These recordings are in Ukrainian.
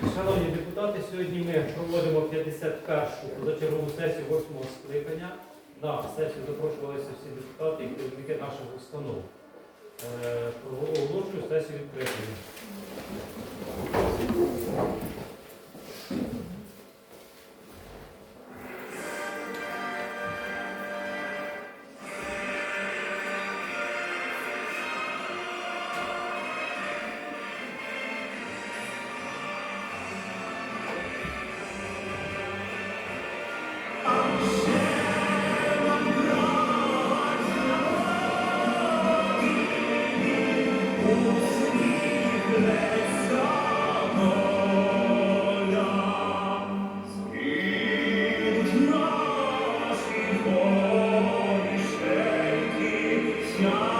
Шановні депутати, сьогодні ми проводимо 51-шу позачергову сесію 8-го скликання. На сесію запрошувалися всі депутати і керівники наших установ. Е, Оголошую сесію відкритою. Так,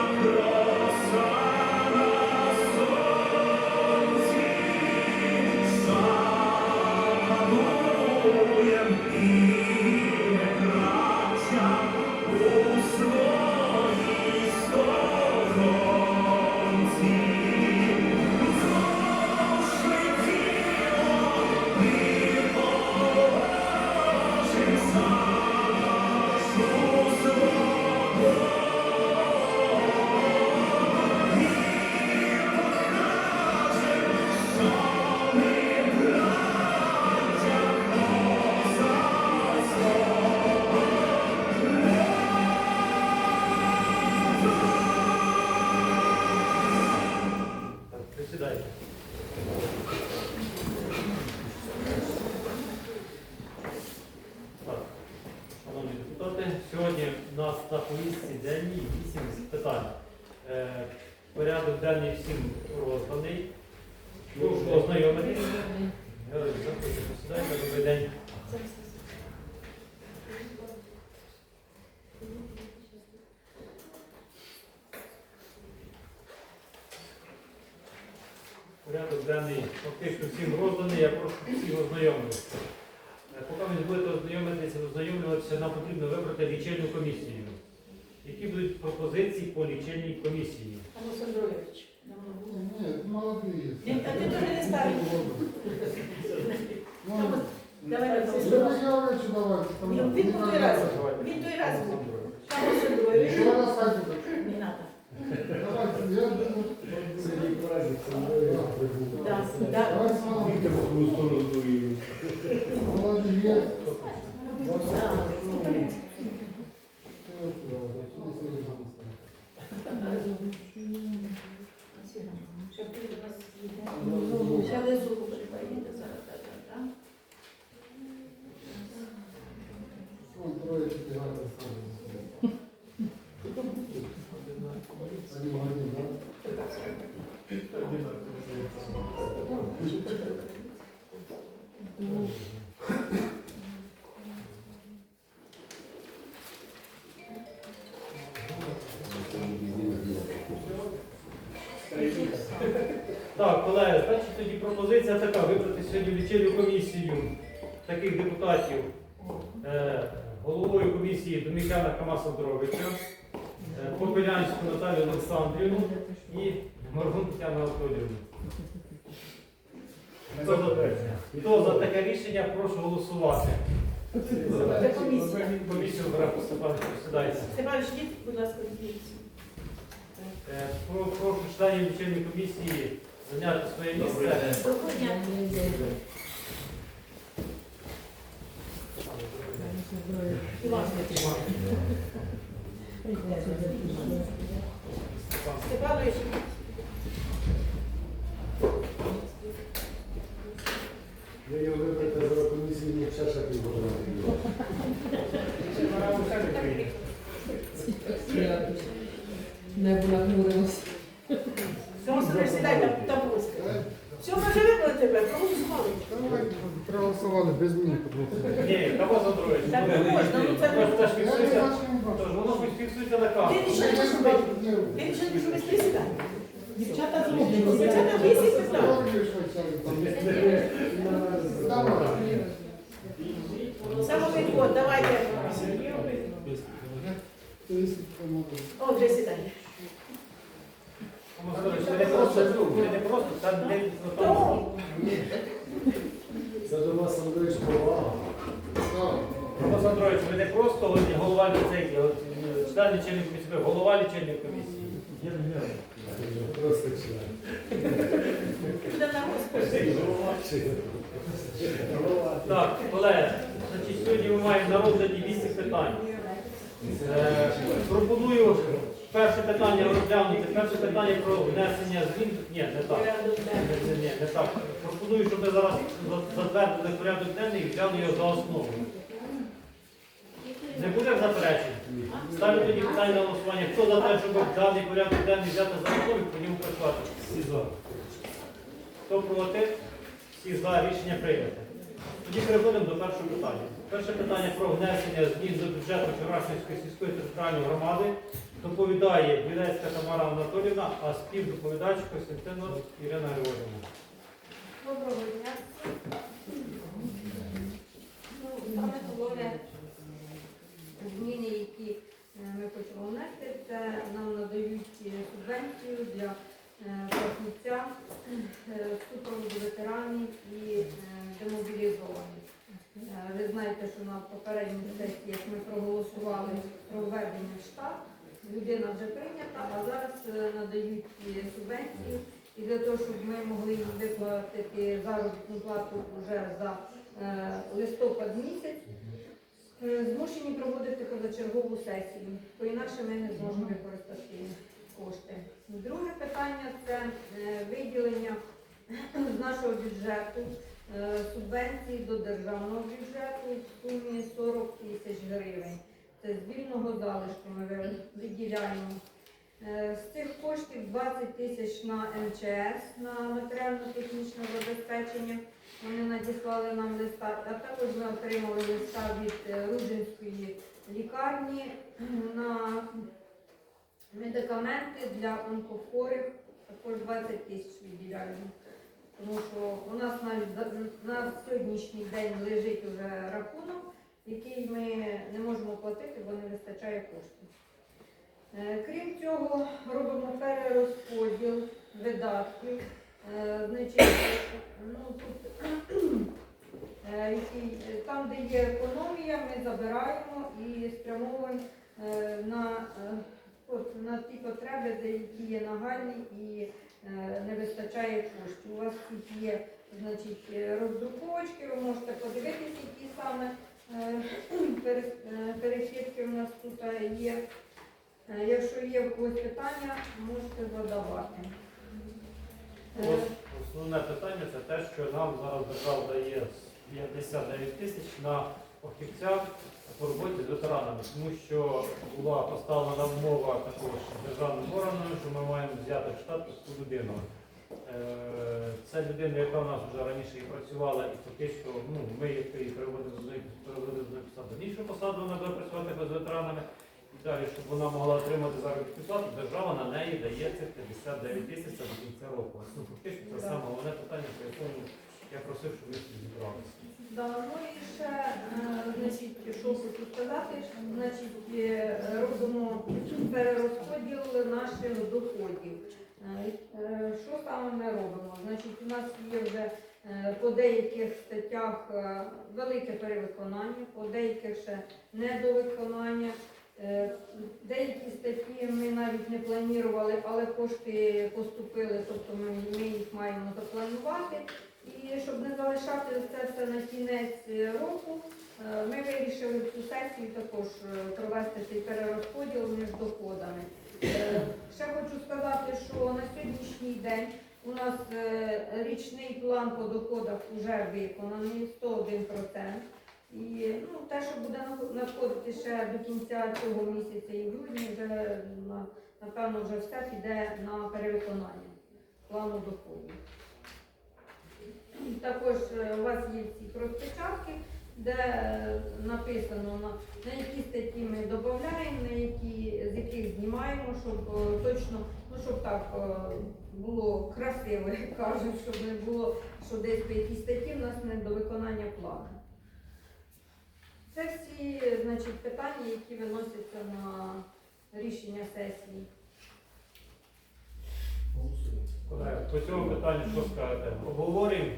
сьогодні у нас на повістці денній вісім питань. Е, Порядок денний всім розданий. Прошу ознайомитись. Георгій, заходьте, посідайте, добрий день. Порядок денний фактично всім розданий, я прошу всіх ознайомитися. Е, Поки ви будете ознайомитися, ознайомлюватися, нам потрібно вибрати лічильну комісію. Які будуть пропозиції по лічильній комісії? Олександрович. Нет, молодые. Він- а ти теж не старий. Ну, Давай на Сергей голосування. Николаевич, давайте. там, Він- він не той раз. надо. Він той раз був. Пан Олександрович. Еще раз хотите? Не надо. Давайте, я думаю, Да, да. сторону молодые. Попелянську Наталію Олександрівну і Маргун Тетяну Анатоліївну. Хто за, хто за таке рішення, прошу голосувати. Це комісія. Комісію бере Степан, сідайте. Степан, йдіть, будь ласка, дивіться. Е, про- Прошу членів лічильної комісії зайняти своє місце. Доброго дня. Іван. Степанович. Я його вибрати за комісію не ще ще півгодини. Небо нахмурилось. Все, собі сідай там, там. Все, ми вибрали тебе, проголосували. Давайте, проголосовали без меня. Ні, Камас Андрович. Так не можна, ну це не. Тож воно хоч фіксується на камеру. Ти нічого не робити. Ти нічого не. Дівчата зроблять. Дівчата. Давай. Самовідвод, давайте. О, вже сідай. Це до вас, Андрій, повага. Томас Андрович, ви не просто голова ліцею, е, член лічильної комісії, голова лічильної комісії. Просто. Так, колеги, значить, сьогодні ми маємо на розгляді 8 питань. Е, пропоную перше питання розглянути. Перше питання про внесення змін. Ні, не так. Ні, ні, не так. Пропоную, щоб ми зараз затвердили порядок денний і взяли його за основу. Не буде заперечень? Ставлю тоді питання на голосування. Хто за те, щоб даний порядок денний взяти за основу по ньому працювати? Всі за. Хто проти? Всі за. Рішення прийнято. Тоді переходимо до першого питання. Перше питання про внесення змін до бюджету Черкасівської сільської територіальної громади доповідає Білецька Тамара Анатолівна, а співдоповідач Костянтинова Ірина Григорівна. Доброго дня. Ну, саме головне зміни, які е, ми хочемо внести, це нам надають е, субвенцію для фахівця е, супроводу ветеранів і демобілізованих. Ви знаєте, що на попередній сесії ми проголосували про введення штат. Людина вже прийнята, а зараз е, надають субвенцію. І для того, щоб ми могли виплатити заробітну плату вже за е, листопад місяць, е, змушені проводити позачергову сесію, бо інакше ми не зможемо використати кошти. Друге питання це е, виділення з нашого бюджету е, субвенції до державного бюджету в сумі 40 тисяч гривень. Це з вільного залишку ми виділяємо. Е, З цих коштів 20 тисяч на МЧС на матеріально-технічне забезпечення. Вони надіслали нам листа, а також ми отримали листа від е, Ружинської лікарні на медикаменти для онкохворих. Також 20 тисяч виділяємо. Тому що у нас навіть на сьогоднішній день лежить вже рахунок, який ми не можемо платити, бо не вистачає коштів. Е, Крім цього, робимо перерозподіл видатків. Е, Значить, ну, тут, е, там, де є економія, ми забираємо і спрямовуємо на, на ті потреби, які є нагальні і не вистачає коштів. У вас тут є значить, роздруковочки, ви можете подивитися, які саме перехідки у нас тут є. Е, Якщо є когось питання, можете задавати. Е, Основне питання це те, що нам зараз держава дає 59 тисяч на фахівця по роботі з ветеранами, тому що була поставлена умова також державним органом, що ми маємо взяти в штат таку людину. Е, Це людина, яка у нас вже раніше і працювала, і фактично ну, ми її переводимо з посади в іншу посаду, вона буде працювати з ветеранами. І далі, щоб вона могла отримати заробітну плату, держава на неї дає цих 59 тисяч до кінця року. Ну, фактично, це саме головне питання, по якому я просив, щоб ми зібралися. Да, ну і ще, е, значить, що хочу сказати, значить, е, робимо перерозподіл наших доходів. Е, Що саме ми робимо? Значить, у нас є вже е, по деяких статтях е, велике перевиконання, по деяких ще недовиконання. Деякі статті ми навіть не планували, але кошти поступили, тобто ми, ми їх маємо запланувати. І щоб не залишати це все на кінець року, ми вирішили цю сесію також провести цей перерозподіл між доходами. Ще хочу сказати, що на сьогоднішній день у нас е, річний план по доходах вже виконаний 101%. І ну, те, що буде надходити ще до кінця цього місяця і грудні, вже на- напевно вже все піде на перевиконання плану доходів. Також е, у вас є ці розпечатки, де написано на, на які статті ми додаємо, на які з яких знімаємо, щоб е, точно, ну щоб так е, було красиво, як кажуть, щоб не було, що десь по якійсь статті в нас не до виконання плану. Це всі значить, питання, які виносяться на рішення сесії. По цьому питанню що скажете? Обговорюємо?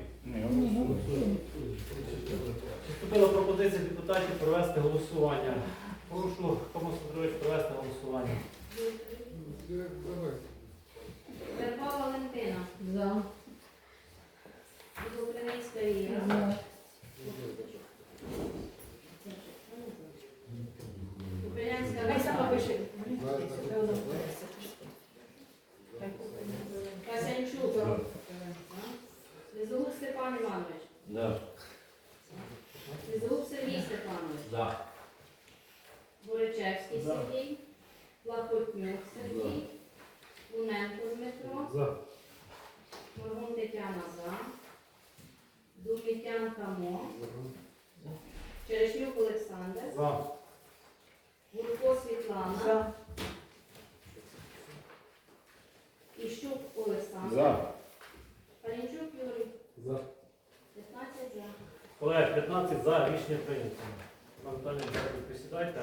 Чи Поступила пропозиція депутатів провести голосування. Прошу Томас Петрович провести голосування. Давай. Верба Валентина, За. Дубриницька Іра, За. Дубринянська Хай сама Наталя, пише. Касянчук, Лизогуб Степан Іванович, Да. Лизогуб Сергій Степанович, Да. Боричевський За. Сергій, Лапотнюк Сергій, Луненко Дмитро, За. Моргун Тетяна За, Думітян Камо, Черешнюк Олександр, За. Гурко Світлана, За. Іщук Олександр, За. Палінчук Юрій, За. 15 за. Колеги, 15 за рішення прийнято. Наталя, дякую, присідайте.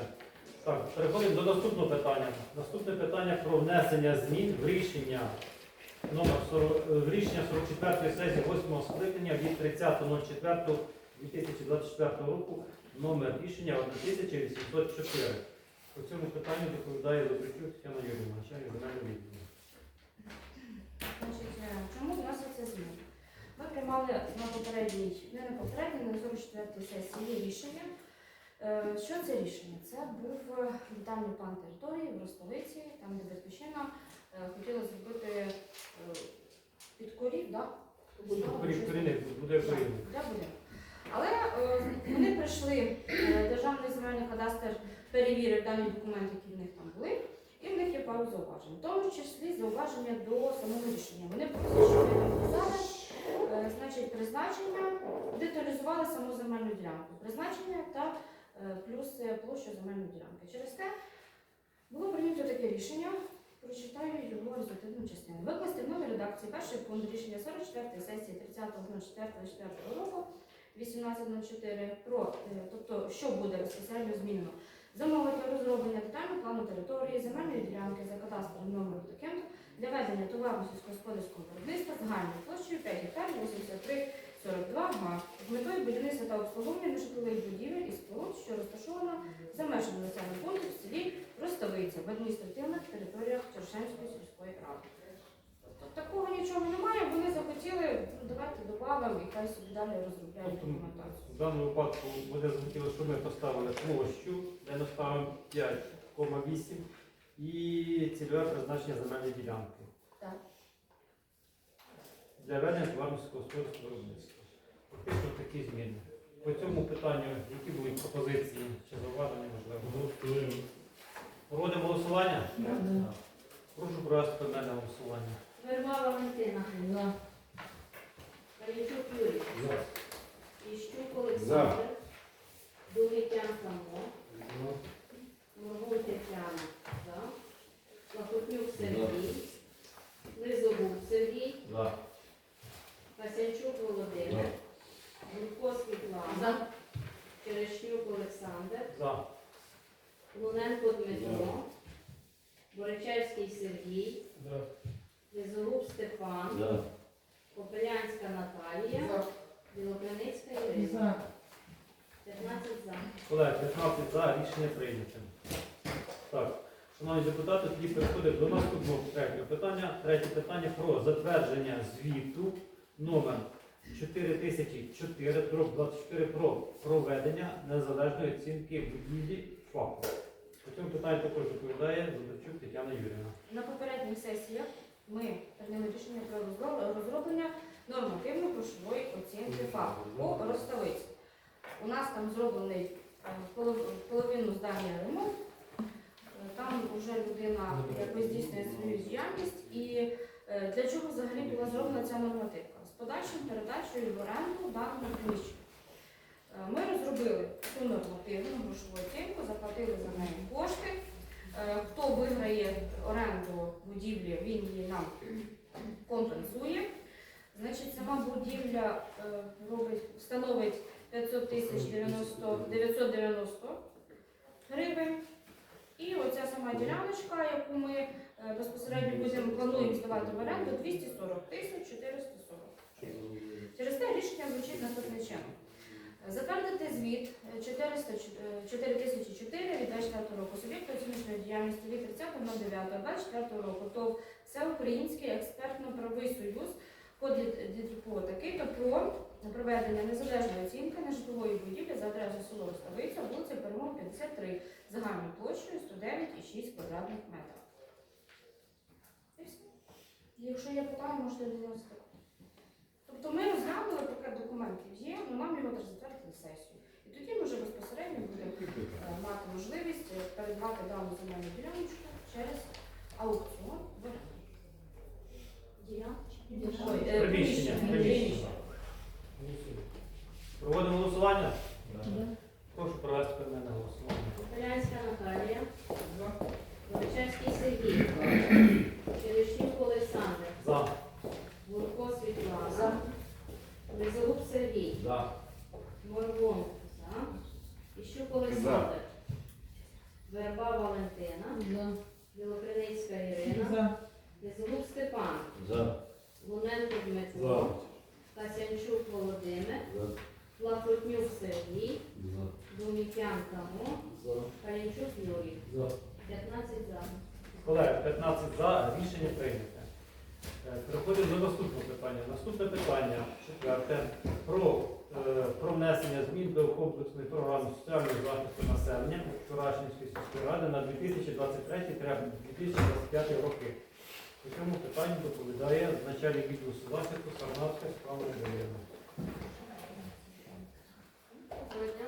Так, переходимо до наступного питання. Наступне питання про внесення змін в рішення номер 40, е, рішення 44 сесії 8 скликання від 30.04.2024 року номер рішення 1804. По цьому питанню доповідає Добричук Тетяна Юрійовна, начальник земельного відділу. Е, чому вносяться зміни? Ми приймали на попередній, не на попередній, на 44-й сесії рішення. Е, Що це рішення? Це був детальний план території в Ростовиці, там де батьківщина хотіла зробити е, під корів, да? Буде. Але е, вони прийшли, е, Державний земельний кадастр перевірив дані документи, які в них там були, і в них є пару зауважень. В тому числі зауваження до самого рішення. Вони просять, щоб ми написали, е, значить, призначення, деталізували саму земельну ділянку. Призначення та е, плюс е, площу земельної ділянки. Через те було прийнято таке рішення. Прочитаю його результативну частину. Викласти в новій редакції перший пункт рішення 44 сесії 30.04.04 року 18.04 про, е, тобто, що буде безпосередньо змінено. Замовити розроблення детального плану території, земельної ділянки за кадастровим номером таким для ведення товарно сільськогосподарського виробництва загальною площею 5 гектарів 83 42 га з метою будівництва та обслуговування нежитлових будівель і споруд, що розташована за межами населеного пункту в селі Ростовиця в адміністративних територіях Чершенської сільської ради. Тобто такого нічого немає, вони захотіли, ну, давайте добавимо і хай собі далі розробляють Тобто, документацію. В даному випадку вони захотіли, щоб ми поставили площу, де ми ставимо 5,8 і цільове призначення земельної ділянки. Так. Для ведення товарно-сільськогосподарського виробництва. Фактично такі зміни. По цьому питанню, які будуть пропозиції чи зауваження, можливо? Проводимо голосування? Прошу провести поіменне голосування. Верба Валентина, За. Палінчук Юрій, За. Іщук Олександр, Думітян Камо, Моргун Тетяна, за. Лапотнюк Сергій, Лизогуб Сергій, За. Касянчук Володимир, Гурко Світлана, Черешнюк Олександр, За. Луненко Дмитро, Боричевський Сергій, Лизогуб Степан, За. Попелянська Наталія, Білокриницька Ірина. За. 15 за. Колеги, 15 за рішення прийнято. Так, шановні депутати, тоді переходимо до наступного третього питання. Третє питання про затвердження звіту номер 4004 дроб 24 про проведення незалежної оцінки будівлі ФАПу. По цьому питанню також доповідає Зубачук Тетяна Юріївна. На попередніх сесіях ми прийняли рішення про розроблення нормативно-грошової оцінки ФАПу по розставиці. У нас там зроблений е, половину здання ремонт. Там вже людина якось здійснює свою діяльність. І е, для чого взагалі була зроблена ця нормативка? З подальшим передачею в оренду даного приміщення. Ми розробили цю нормативну грошову оцінку, заплатили за неї кошти. Е, Хто виграє оренду будівлі, він її нам компенсує. Значить, сама будівля е, робить, становить 500 тисяч 990 гривень. І оця сама діляночка, яку ми е, безпосередньо будемо плануємо здавати в оренду, 240 тисяч 440. Через те рішення звучить наступним чином. Затвердити звіт звіт е, 400, 4004 від 24 року суб'єкту оціночної діяльності від 30.09 року. ТОВ Всеукраїнський експертно-правовий союз код ДТПО такий то про проведення незалежної оцінки нежитлової будівлі за адресою село Ставиця, вулиця Перемог 53, загальною площею 109,6 квадратних метрів. Якщо є питання, можете до нього сказати. Тобто ми розглянули пакет документів є, але нам його треба затвердити сесію. І тоді ми вже безпосередньо будемо е, мати можливість передавати дану земельну діляночку через аукціон в Приміщення. Приміщення. Проводимо голосування? Прошу провести переменне голосування. Полянська Наталія. Волочевський Сергій. Черешнюк Олександр. За. Гурко Світлана. Лизолук Сергій. За. Моргун. За. Іщук Олександр. Верба Валентина. Білокриницька Ірина. Лизолук Степан. За. Луненко Дмитро. Касянчук Володимир. Плахотнюк Сергій. Думікян Тамо. Калінчук Юрій. За. 15 за. Колеги, 15 за, рішення прийняте. Е, Переходимо до наступного питання. Наступне питання, четверте, про, е, про внесення змін до комплексної програми соціального захисту населення Вчорашньої сільської ради на 2023-2025 роки. У цьому питанні доповідає начальник відділу захисту Сарнавська справа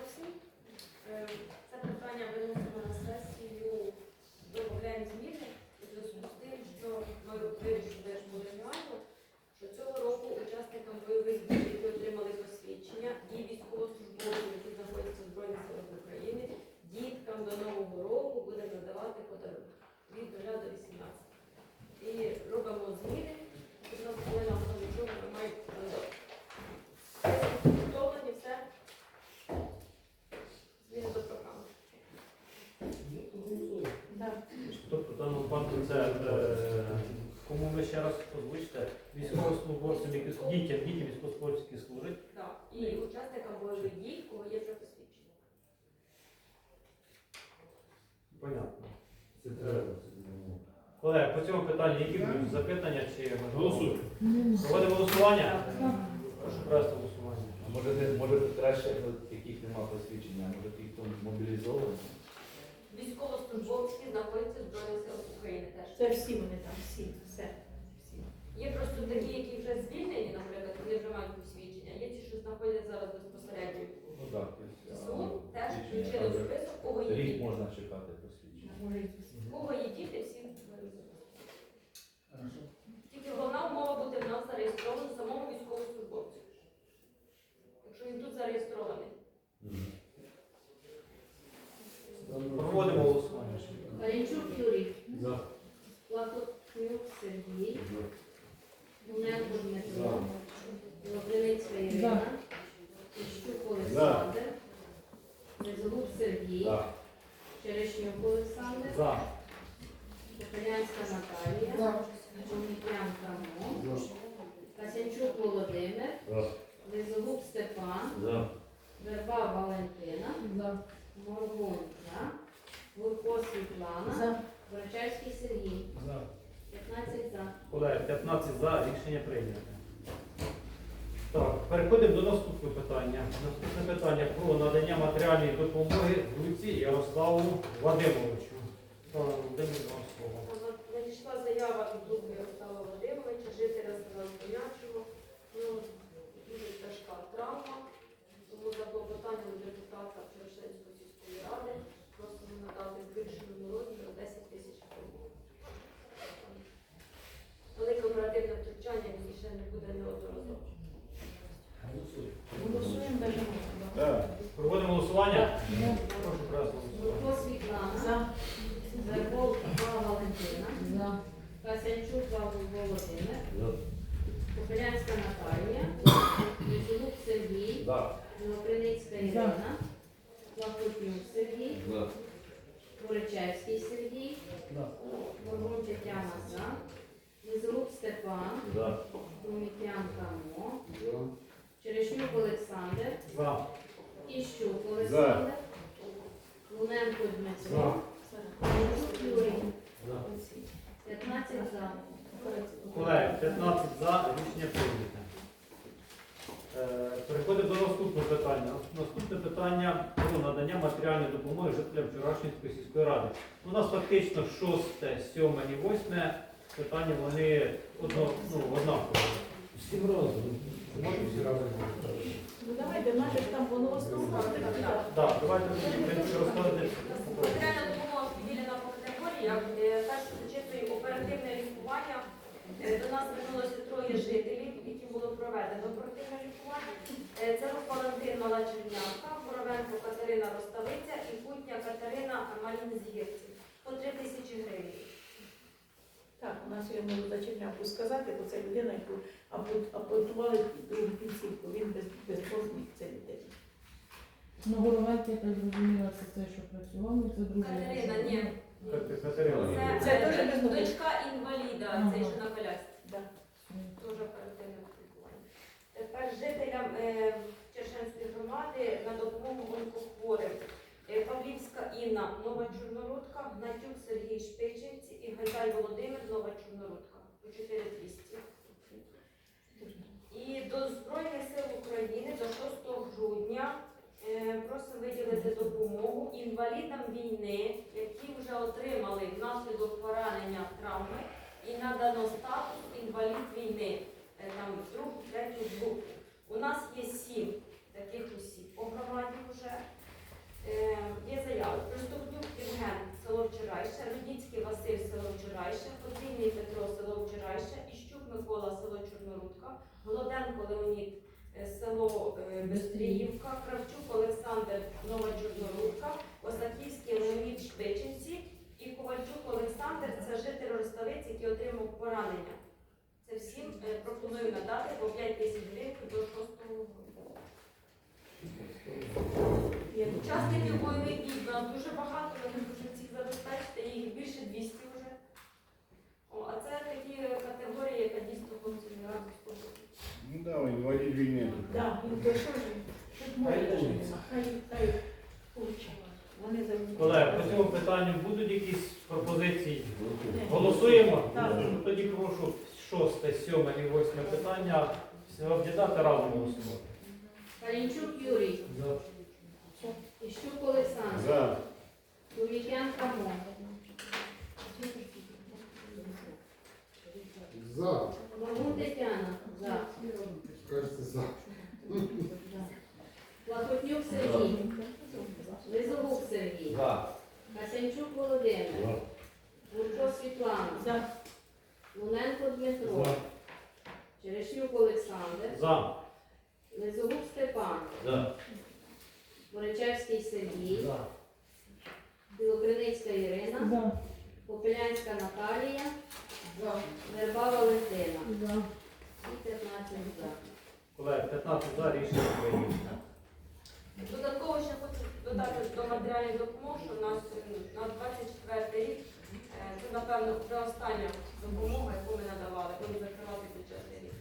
всім. Е, Це питання виносимо на сесію, додаємо зміни у зв'язку з тим, що ми вирішили Держбудівельну, що цього року учасникам бойових дій, які отримали посвідчення, і військовослужбовцям, які знаходяться в Збройних силах України, діткам Нового року будемо надавати подарунки від 0 до 18. І робимо зміни. У нас половина автомобілів мають підготовлені все. Зміни до програми. Тобто в даному випадку це е, кому ви ще раз озвучите? Військовослужбовцям, які дітям, дітям військовослужбовців, які служать. Так. І учасникам бойових дій, кого є вже посвідчення. Понятно. Це треба. Колеги, по цьому питанню які будуть запитання чи Голосуй. Проводимо голосування? Прошу провести голосування. А може, не- може краще, яких немає посвідчення, а може ті, хто мобілізований? Військовослужбовці знаходяться в Збройних силах України теж. Це всі вони там, всі, все. всі. Є просто такі, які вже звільнені, наприклад, вони вже мають посвідчення. Є ті, що знаходяться зараз безпосередньо Ну так, тобто, СУ, теж включили в список, кого є Рік можна чекати. У Кого є діти, Тільки головна умова буде в нас зареєстровано самому військовослужбовцю. Якщо він тут зареєстрований. Проводимо голосування. Калінчук Юрій. За. Плахотнюк Сергій. Луненко Дмитро. Білокриницька Ірина. Іщук Олександр. Лизолук Сергій. Так. Черешнюк Олександр. За. Попелянська Наталія. Жовнікян Тамо. Касянчук Володимир. За. Лизолук Степан. За. Верба Валентина. Моргун. За. Гурко Світлана. За. Горочевський Сергій. 15 за. Колеги, 15 за, рішення прийнято. Так, переходимо до наступного питання. Наступне питання про надання матеріальної допомоги Гуці Ярославу Вадимовичу. Слава вам слово. Надійшла заява від другу Ярослава Володимировича, жителя села Збонячого. Ну, дуже тяжка травма. Тому за клопотанням депутата Чершенської сільської ради просимо надати збільшеному розміру 10 тисяч гривень. Велике оперативне втручання більше не буде неодноразово. Голосуємо даже. Проводимо голосування? Прошу голосування. Світлана. За. Вербов Валентина. Касянчук Володимир. Попелянська Наталія. Лизолук Сергій. За. Білокриницька Ірина. Плахотнюк Сергій. За. Горичевський Сергій. Моргун Тетяна За. Лизолук Степан. За. Думікян Тамо. Черешнюк Олександр. За. Іщук Олександр, Луненко Дмитро, 15 за. Колеги, 15 за, рішення прийнято. Е, Переходимо до наступного питання. Наступне питання про надання матеріальної допомоги жителям Вчорашньої сільської ради. У нас фактично шосте, сьоме і восьме питання, вони одно, ну, однакові. Всім разом. Можемо всі разом. Ну давайте, наше там воно основне. Так, давайте. Матеріальна допомога поділена по категоріях. Перше зачитую оперативне лікування. Е, До нас звернулося троє жителів, які було проведено оперативне лікування. Е, Це Валентин Мала Чернявка, Боровенко Катерина Роставиця і Кутня Катерина Малінзгірці. По 3 тисячі гривень. Нас я можу зачерняку сказати, бо це людина, яку апо- апортували другу кінцівку. Він без, безбожник, це людина. Ну, Горовенко, я так зрозуміла, це те, що працював, ну, це друге. Катерина, ні. Катерина. Це, дуже без ноги. дочка інваліда, Ага. це що на колясці. Да. Дуже оперативне лікування. Тепер жителям е, Чершенської громади на допомогу онкохворим. Е, Павлівська Інна, Нова Чорнорудка, Гнатюк Сергій Шпичівці і Гайдай Володимир, Нова Чорнорудка. По 4200. І до Збройних сил України до 6 грудня е, просимо виділити допомогу інвалідам війни, які вже отримали внаслідок поранення травми і надано статус інвалід війни, е, там другу, третю групу. У нас є сім таких осіб по громаді вже. Е, Є заяви. Приступнюк Євген, село Вчорайше, Рудніцький Василь, село Вчорайше, Потрійний Петро, село Вчорайше, Іщук Микола, село Чорнорудка, Голоденко Леонід, е, село е, Бестріївка, Кравчук Олександр, Нова Чорнорудка, Осаківський Леонід Шпичинці і Ковальчук Олександр це житель Роставиць, який отримав поранення. Це всім е, пропоную надати по 5 тисяч гривень до 6 грудня. Є Учасників бойових дій у нас дуже багато, ми дуже всіх забезпечити, їх більше 200 вже. О, а це такі категорії, яка дійсно хлопці не разу сподобають. Ну да, інвалід війни. Так, він то що ж, тут можна ж нема. Хай, хай получає. Вони за Колеги, по цьому питанню будуть якісь пропозиції? Голосуємо? Так. Ну, Тоді прошу шосте, сьоме і восьме питання об'єднати разом голосувати. Калінчук Юрій, Іщук Олександр, За. Тулікенка Мо, За. Моргун Тетяна, за. Кажется, за. Плахотнюк Сергій, Лизогуб Сергій, За. Касянчук Володимир, Гурко Світлана. Луненко Дмитро, Черешнюк Олександр, За. Лизогуб Степан, За. Боричевський Сергій. Білокриницька Ірина. Попелянська Наталія, Верба Валентина. І 15 за. Колеги, 15 за рішення прийнято. Додатково ще хочу додати до матеріальної допомоги, що в нас е, на 24 рік е, це, напевно, вже остання допомога, яку ми надавали, коли закривати бюджетний рік.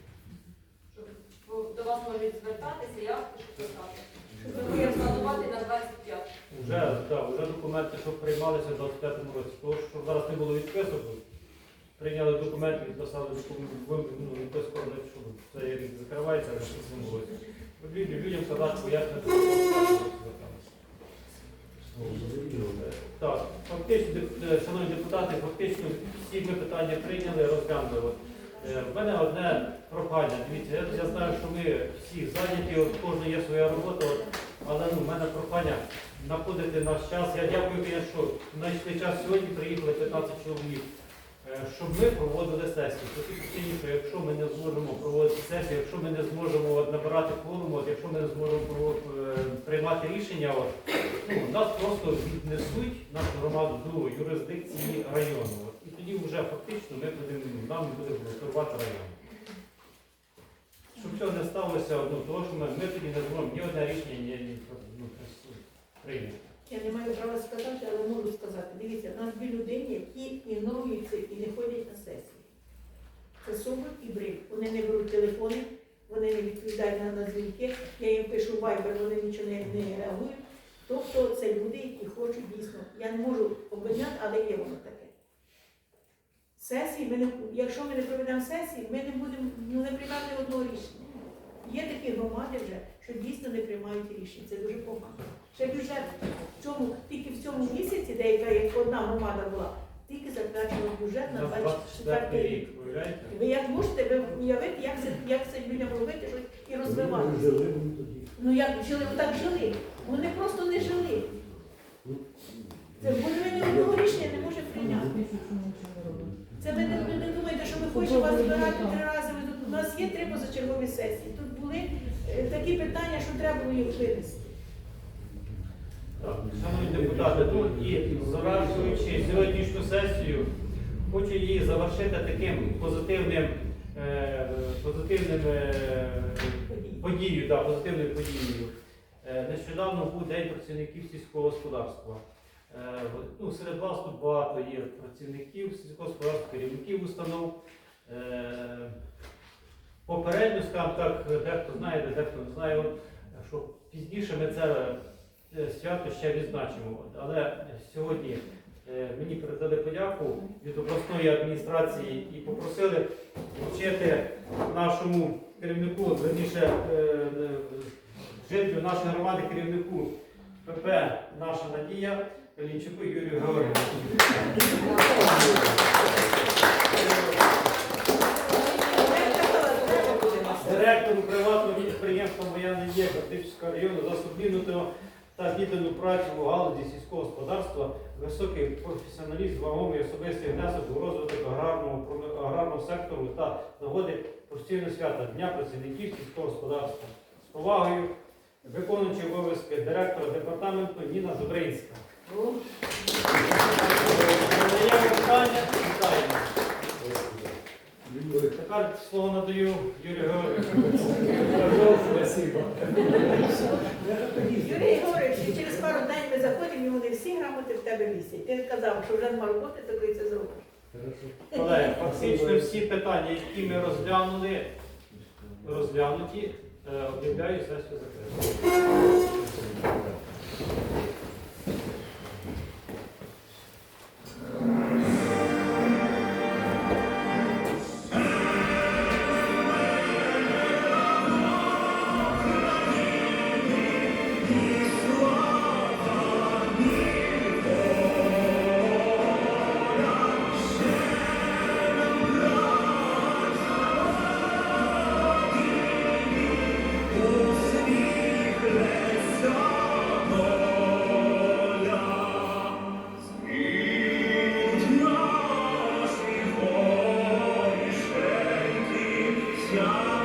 Щоб до вас можуть звертатися, я хочу писати. Щоб планувати на 25. Вже, да, вже документи, що приймалися в 25-му році. Тому що зараз не було відписок, прийняли документи, відписали документи, ну, відпис скоро не що цей рік закривається, але щось не було. Людям, людям казати, пояснити. Так, фактично, е, шановні депутати, фактично всі ми питання прийняли, розглянули. От, е, мене одне прохання. Дивіться, я, я знаю, що ми всі зайняті, от кожен є своя робота, от, але ну, в мене прохання знаходити наш час. Я дякую, що знайшли час сьогодні, приїхали 15 чоловік. Е, Щоб ми проводили сесію. Що якщо ми не зможемо проводити сесію, якщо ми не зможемо от, набирати кворум, от, якщо ми не зможемо прово- е, приймати рішення, от, ну, нас просто віднесуть нашу громаду до юрисдикції району. От. І тоді вже фактично ми будемо нам буде керувати район. Щоб цього не сталося, ну, того, що ми, ми тоді не зможемо ні одне рішення ні, ні, ну, прийняти. Я не маю права сказати, але можу сказати. Дивіться, у нас дві людини, які ігноруються і не ходять на сесії. Це Соболь і Брик. Вони не беруть телефони, вони не відповідають на дзвінки. Я їм пишу вайбер, вони нічого не, реагують. Тобто це люди, які хочуть дійсно. Я не можу обвиняти, але є воно таке. Сесії, ми не, якщо ми не проведемо сесії, ми не будемо ну, не приймати одного рішення. Є такі громади вже, що дійсно не приймають рішень. Це дуже погано. Ще бюджет в цьому, тільки в цьому місяці, деяка як одна громада була, тільки затверджував бюджет на На 24 24 рік. рік, уявляєте? Ви як можете ви уявити, як це, як це людям робити щось і Ми розвиватися? жили ми тоді. Ну як жили, так жили. Вони просто не жили. Це бо ми ні одного рішення не можемо прийняти. Це ви не, ви не думаєте, що ми хочемо вас збирати три рази. Ви тут- У нас є три позачергові сесії. Тут були е, такі питання, що треба було їх винести. Шановні депутати, ну і завершуючи сьогоднішню сесію, хочу її завершити таким позитивним, е, позитивним е, подією, да, позитивною подією. Е, Нещодавно був День працівників сільського господарства. Е, Ну, серед вас тут багато є працівників сільського господарства, керівників установ. Е, Попередньо, скажімо так, дехто знає, дехто не знає, що пізніше ми це свято ще відзначимо. Але сьогодні е, мені передали подяку від обласної адміністрації і попросили вручити нашому керівнику, верніше е, е, жителю нашої громади, керівнику ПП Наша Надія Калінчуку Юрію Георгійовичу. Директору приватного підприємства Моя Надія Картичського району за сумлінну та віддану працю у галузі сільського господарства, високий професіоналізм, вагомий особистий внесок у розвиток аграрного, аграрного сектору та нагоди постійного свята Дня працівників сільського господарства. З повагою виконуючи обов'язки директора департаменту Ніна. Питання. Тепер слово надаю Юрію Георгійовичу. Спасибо. Юрій Ігорович, через пару днів ми заходимо, і вони в тебе вісять. Ти казав, що вже нема роботи, то ти це зробиш. Колеги, фактично всі питання, які ми розглянули, розглянуті, е, об'являю сесію закритою. Все,